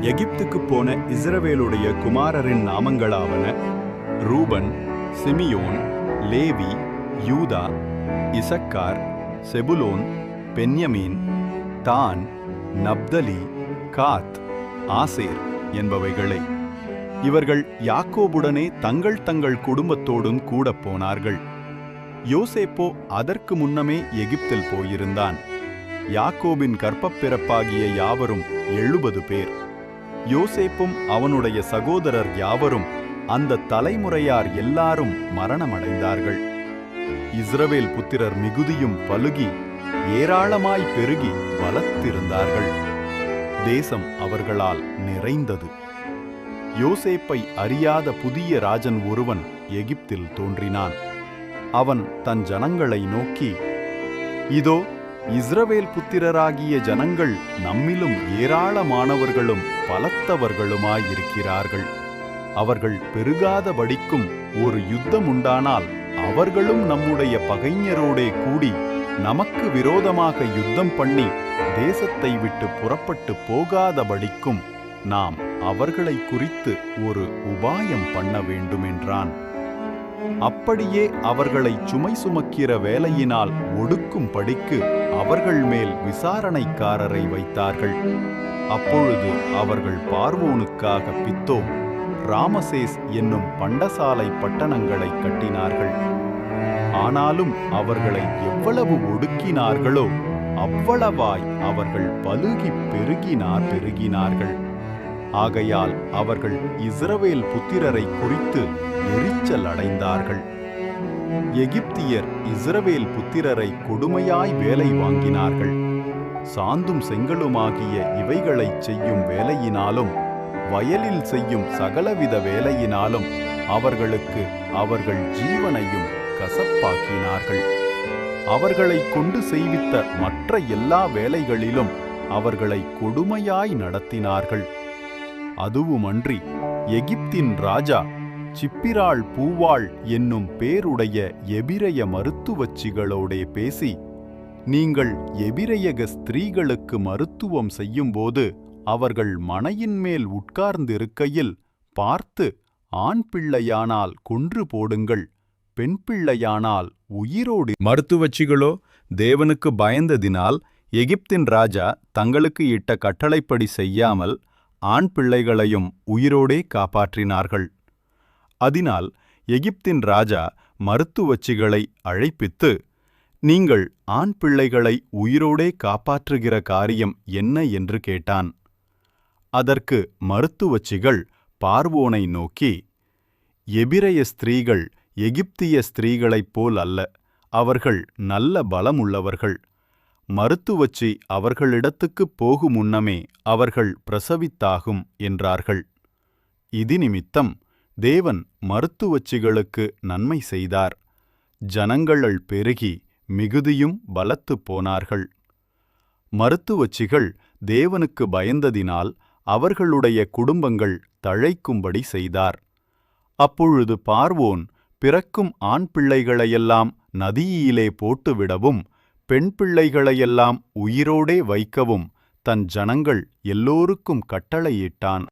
எகிப்துக்கு போன இஸ்ரவேலுடைய குமாரரின் நாமங்களாவன Reuben Simeon Levi Judah Issachar Zebulun Benjamin Dan Naphtali Gad Asher என்பவைகளே. இவர்கள் யாக்கோபுடனே தங்கள் தங்கள் குடும்பத்தோடும் கூட போனார்கள். யோசேப்போ அதற்கு முன்னமே எகிப்தில் போயிருந்தான். யாக்கோபின் கர்ப்பப்பிறப்பாகிய யாவரும் எழுபது பேர். யோசேப்பும் அவனுடைய சகோதரர் யாவரும் அந்த தலைமுறையார் எல்லாரும் மரணமடைந்தார்கள். இஸ்ரவேல் புத்திரர் மிகுதியும் பலுகி ஏராளமாய் பெருகி வளர்த்திருந்தார்கள். தேசம் அவர்களால் நிறைந்தது. யோசேப்பை அறியாத புதிய ராஜன் ஒருவன் எகிப்தில் தோன்றினான். அவன் தன் ஜனங்களை நோக்கி இதோ இஸ்ரவேல் புத்திரராகிய ஜனங்கள் நம்மிலும் ஏராளமானவர்களும் பலத்தவர்களுமாயிருக்கிறார்கள் அவர்கள் பெருகாதபடிக்கும் ஒரு யுத்தம் உண்டானால் அவர்களும் நம்முடைய பகைஞரோடே கூடி நமக்கு விரோதமாக யுத்தம் பண்ணி தேசத்தை விட்டு புறப்பட்டு போகாதபடிக்கும் நாம் அவர்களை குறித்து ஒரு உபாயம் பண்ண வேண்டுமென்றான். அப்படியே அவர்களை சுமை சுமக்கிற வேலையினால் ஒடுக்கும் படிக்கு அவர்கள் மேல் விசாரணைக்காரரை வைத்தார்கள். அப்பொழுது அவர்கள் பார்வோனுக்காக பித்தோம் ராமசேஸ் என்னும் பண்டசாலை பட்டணங்களை கட்டினார்கள். ஆனாலும் அவர்களை எவ்வளவு ஒடுக்கினார்களோ அவ்வளவாய் அவர்கள் பலுகி பெருகினார் பெருகினார்கள். ஆகையால் அவர்கள் இஸ்ரவேல் புத்திரரை குறித்து எரிச்சல் அடைந்தார்கள். எகிப்தியர் இஸ்ரவேல் புத்திரரை கொடுமையாய் வேலை வாங்கினார்கள். சாந்தும் செங்கலுமாகிய இவைகளைச் செய்யும் வேலையினாலும் வயலில் செய்யும் சகலவித வேலையினாலும் அவர்களுக்கு அவர்கள் ஜீவனையும் கசப்பாக்கினார்கள். அவர்களை கொண்டு செய்வித்த மற்ற எல்லா வேலைகளிலும் அவர்களை கொடுமையாய் நடத்தினார்கள். அதுவுமன்றி எகிப்தின் ராஜா சிப்பிராள் பூவாள் என்னும் பேருடைய எபிரய மருத்துவச்சிகளோடே பேசி நீங்கள் எபிரையக ஸ்திரீகளுக்கு மருத்துவம் செய்யும்போது அவர்கள் மனையின் மேல் உட்கார்ந்திருக்கையில் பார்த்து ஆண் பிள்ளையானால் கொன்று போடுங்கள் பெண் பிள்ளையானால் உயிரோடு மருத்துவச்சிகளோ தேவனுக்கு பயந்ததினால் எகிப்தின் ராஜா தங்களுக்கு இட்ட கட்டளைப்படி செய்யாமல் ஆண் பிள்ளைகளையும் உயிரோடே காப்பாற்றினார்கள். அதனால் எகிப்தின் ராஜா மருத்துவச்சிகளை அழைப்பித்து நீங்கள் ஆண் பிள்ளைகளை உயிரோடே காப்பாற்றுகிற காரியம் என்ன என்று கேட்டான். அதற்கு மருத்துவச்சிகள் பார்வோனை நோக்கி எபிரைய ஸ்திரீகள் எகிப்திய ஸ்திரீகளைப் போல் அல்ல. அவர்கள் நல்ல பலமுள்ளவர்கள். மருத்துவச்சி அவர்களிடத்துக்குப் போகும் முன்னமே அவர்கள் பிரசவித்தாகும் என்றார்கள். இது நிமித்தம் தேவன் மருத்துவச்சிகளுக்கு நன்மை செய்தார். ஜனங்கள் பெருகி மிகுதியும் பலத்துப் போனார்கள். மருத்துவச்சிகள் தேவனுக்கு பயந்ததினால் அவர்களுடைய குடும்பங்கள் தழைக்கும்படி செய்தார். அப்பொழுது பார்வோன் பிறக்கும் ஆண் பிள்ளைகளையெல்லாம் நதியிலே போட்டுவிடவும் பெண் பிள்ளைகளையெல்லாம் உயிரோடே வைக்கவும் தன் ஜனங்கள் எல்லோருக்கும் கட்டளையிட்டான்.